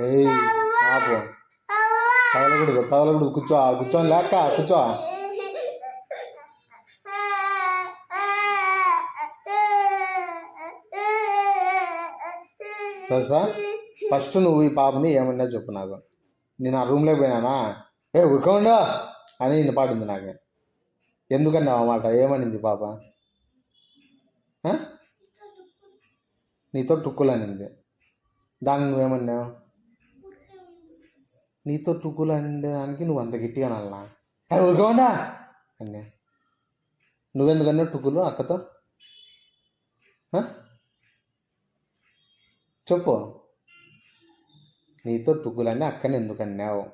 ఏయ్ ఆపు కదలకూడదు కదలకూడదు కూర్చో కూర్చో లేక కూర్చో. సరసా? ఫస్ట్ నువ్వు ఈ పాపని ఏమన్నా చెప్పు నాకు. నేను ఆ రూమ్లోకి పోయినానా? ఏ ఉరుకోండా అని ఇన్ని పాడింది నాకు. ఎందుకన్నా ఆ ఏమనింది పాప? నీతో టుక్కులనింది. దాన్ని నువ్వేమన్నావు? నీతో టుక్కులు అనే నువ్వు అంత గట్టిగా నల్లా ఏ ఉరుకోండా అన్నా నువ్వెందుకన్నా టుక్కులు అక్కతో? చెప్పు. నీతో టుక్కులని అక్కని ఎందుకు అన్నావు?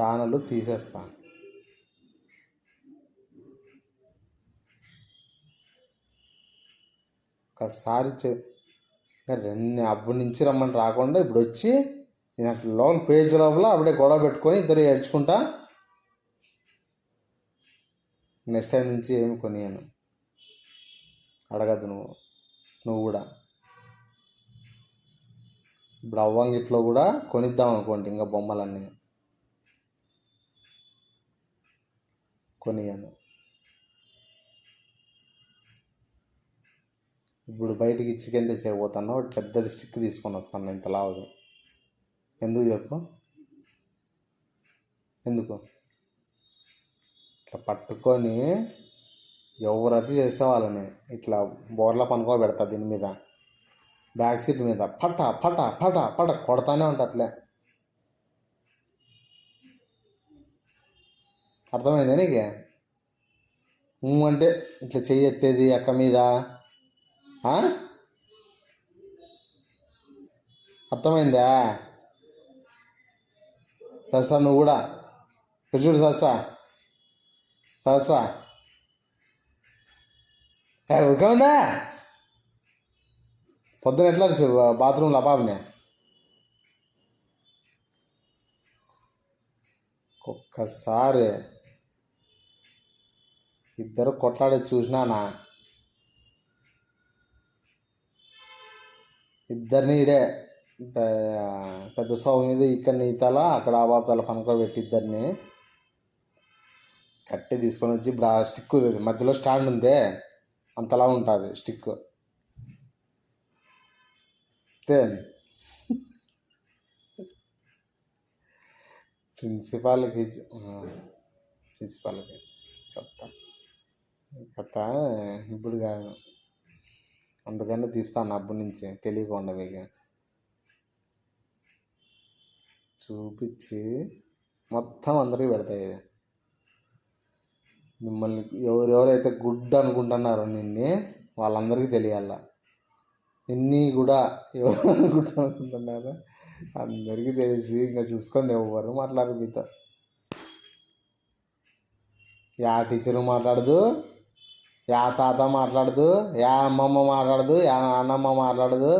ఛానల్ తీసేస్తాను ఒకసారి రెండు అప్పటి నుంచి రమ్మని రాకుండా ఇప్పుడు వచ్చి నేను అట్లా లోపల పేజ్ లోపల అప్పుడే గొడవ పెట్టుకొని ఇద్దరు ఏడ్చుకుంటా నెక్స్ట్ టైం నుంచి ఏమి కొనియను. అడగద్దు నువ్వు నువ్వు కూడా. ఇప్పుడు అవ్వంగిట్లో కూడా కొనిద్దాం అనుకోండి ఇంకా బొమ్మలన్నీ. కొనియను. ఇప్పుడు బయటికి చికెన్ తెచ్చేయబోతాను ఒకటి పెద్దది స్టిక్ తీసుకొని వస్తాను ఇంత లావుది ఎందుకు చెప్పు? ఎందుకు? ఇట్లా పట్టుకొని ఎవరది చేసే వాళ్ళని ఇట్లా బోర్ల పనుకో పెడతా దీని మీద. బ్యాక్ సీట్ మీద. పట పట పట పట కొడతానే ఉంటా అట్లే. అర్థమైందా నీకే? ఊ అంటే ఇట్లా చెయ్యి ఎత్తేది అక్క మీద? అర్థమైందా? సహస్ర నువ్వు కూడా. చూడు సహస్ర? సహస్రా. ఏ పొద్దున ఎట్లా అరిచావు బాత్రూంలో ఒక్కసారి ఇద్దరు కొట్లాడే చూసినానా ఇద్దరిని ఇడే పెద్ద స్వామి మీద ఇక్కడ నీ తల అక్కడ ఆ బాబు తల పనుకోబెట్టి ఇద్దరిని కట్టి తీసుకొని వచ్చి ఇప్పుడు ఆ స్టిక్ మధ్యలో స్టాండ్ ఉందే అంతలా ఉంటుంది స్టిక్ టెన్ ప్రిన్సిపాల్కి ప్రిన్సిపాల్కి చెప్తా కథ ఇప్పుడు కాదు. అందుకని తీస్తాను అప్పటి నుంచి. తెలియకుండా మీకు చూపించి మొత్తం అందరికీ పెడతాయి ఇది మిమ్మల్ని ఎవరెవరైతే గుడ్ అనుకుంటున్నారో నిన్నే వాళ్ళందరికీ తెలియాల? నిన్నీ కూడా ఎవరు గుడ్ అనుకుంటున్నారో అందరికీ తెలిసి ఇంకా చూసుకోండి ఎవరు మాట్లాడరు మీతో. యా టీచరు మాట్లాడదు. యా తాత మాట్లాడదు యా అమ్మమ్మ మాట్లాడదు యా నాన్నమ్మ మాట్లాడదు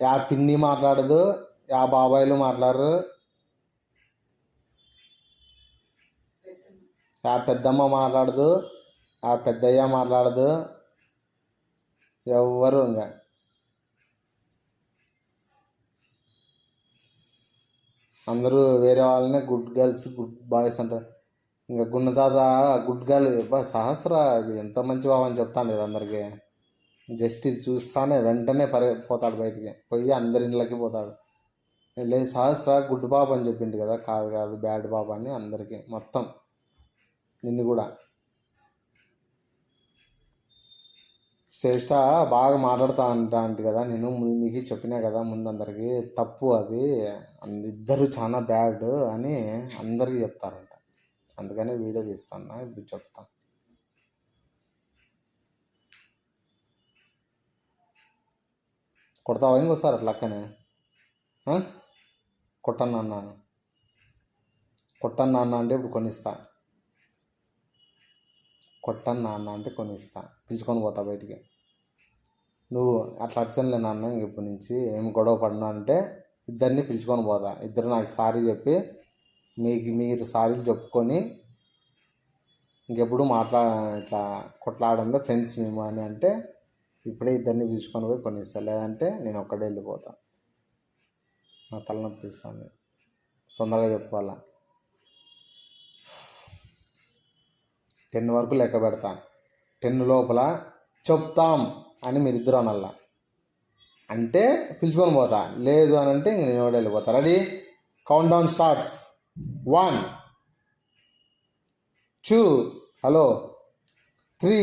యా పిన్ని మాట్లాడదు యా బాబాయిలు మాట్లాడరు. యా పెద్దమ్మ మాట్లాడదు ఆ పెద్దయ్య మాట్లాడదు. ఎవ్వరు ఇంకా. అందరూ వేరే వాళ్ళనే గుడ్ గర్ల్స్ గుడ్ బాయ్స్ అంటారు. ఇంకా గున్నదాత గుడ్ గర్ల్ సహస్ర ఎంత మంచి బాబు అని చెప్తాను లేదు అందరికీ. జస్ట్ ఇది చూస్తానే వెంటనే పరి పోతాడు బయటికి. పోయి అందరి ఇళ్ళకి పోతాడు. లేదు సహస్ర గుడ్ బాబు అని చెప్పిండు కదా. కాదు కాదు బ్యాడ్ బాబు అని అందరికీ. మొత్తం. నిన్ను కూడా. శ్రేష్ట బాగా మాట్లాడుతా అంటాంటి కదా. నేను మీకు చెప్పినా కదా ముందు అందరికీ. తప్పు అది ఇద్దరు చాలా బ్యాడ్ అని అందరికీ చెప్తారు. అందుకనే వీడియో తీస్తాను ఇప్పుడు చెప్తా. కొడతావా ఇంకోసారి అట్లా అక్కనే? కొట్టన్నా అన్నాను కొట్టను అన్న అంటే ఇప్పుడు కొనిస్తా. కొట్టన్నా అన్న అంటే కొనిస్తా. పిలుచుకొని పోతా బయటికి. నువ్వు అట్లా అర్చనలే నాన్న ఇంక ఇప్పటి నుంచి ఏం గొడవ పడినా అంటే ఇద్దరిని పిలుచుకొని పోతా. ఇద్దరు నాకు సారీ చెప్పి మీకు మీరు సారీలు చెప్పుకొని ఇంకెప్పుడు మాట్లా ఇట్లా కొట్లాడంలో ఫ్రెండ్స్ మేము అని అంటే ఇప్పుడే ఇద్దరిని పిలుచుకొని పోయి కొనిస్తా. లేదంటే నేను ఒక్కడే వెళ్ళిపోతా. నా తలనొప్పిస్తుంది తొందరగా చెప్పుకోవాలా టెన్ వరకు లెక్క పెడతా. టెన్ లోపల చెప్తాం అని మీరిద్దరు అనల్లా అంటే పిలుచుకొని పోతా. లేదు అని అంటే ఇంక నేను కూడా వెళ్ళిపోతా. Ready countdown starts one two hello three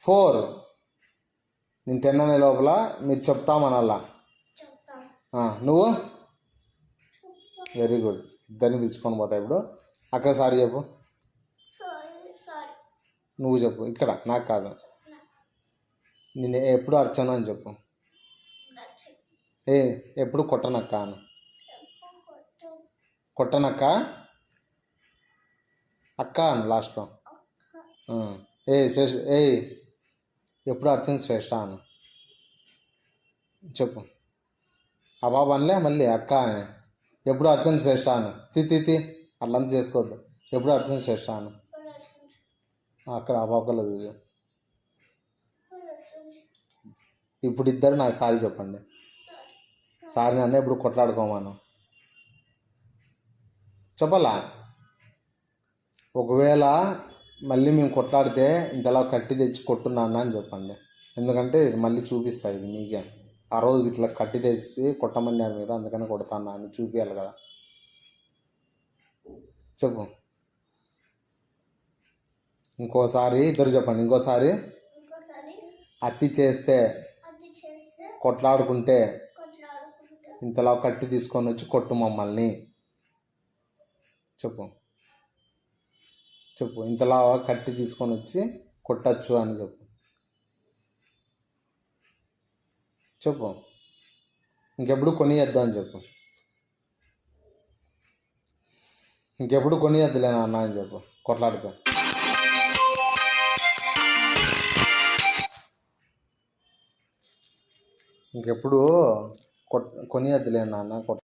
four. నేను టెన్ అనే లోపల మీరు చెప్తామనల్లా నువ్వు? వెరీ గుడ్ ఇద్దరిని పిలుచుకొని పోతా ఇప్పుడు. అక్క సారి చెప్పు. నువ్వు చెప్పు. ఇక్కడ నాకు కాదు. నేను ఎప్పుడు అర్చన అని చెప్పు. ఏ ఎప్పుడు కొట్టనక్క అను. కొట్టనక్క? అక్క అను లాస్ట్లో. ఏ శేష ఏ ఎప్పుడు అర్చన శ్రేష్ఠ అను? చెప్పు. ఆ బాబు అనలే మళ్ళీ అక్క అని. ఎప్పుడు అర్చన శ్రేష్ఠ అను? తి తి తి. అట్లంతా చేసుకోవద్దు. ఎప్పుడు అర్చన శ్రేష్ఠ అను? అక్కడ ఆ బాబులో చూసు ఇప్పుడు ఇద్దరు నాకు సారీ చెప్పండి. సారీ నన్ను ఇప్పుడు కొట్లాడుకోమాను. చెప్పాలా? ఒకవేళ మళ్ళీ మేము కొట్లాడితే ఇంతలా కట్టి తెచ్చి కొట్టున్నాను అని చెప్పండి. ఎందుకంటే ఇది మళ్ళీ చూపిస్తా ఇది మీకే. ఆ రోజు ఇట్లా కట్టి తెచ్చి కొట్టమన్నారు మీరు అందుకని కొడతాను అని చూపించాలి కదా. చెప్పు. ఇంకోసారి ఇద్దరు చెప్పండి. ఇంకోసారి. అతి చేస్తే కొట్లాడుకుంటే. ఇంతలా కట్టి తీసుకొని వచ్చి కొట్టు మమ్మల్ని. చెప్పు. చెప్పు. ఇంతలా కట్టి తీసుకొని వచ్చి కొట్టచ్చు అని చెప్పు. చెప్పు. ఇంకెప్పుడు కొనియద్దు అని చెప్పు. ఇంకెప్పుడు కొనియద్దులే నాన్న అని చెప్పు. కొట్లాడితే. ఇంకెప్పుడు కొట్ కొనియద్దులే నాన్న కొట్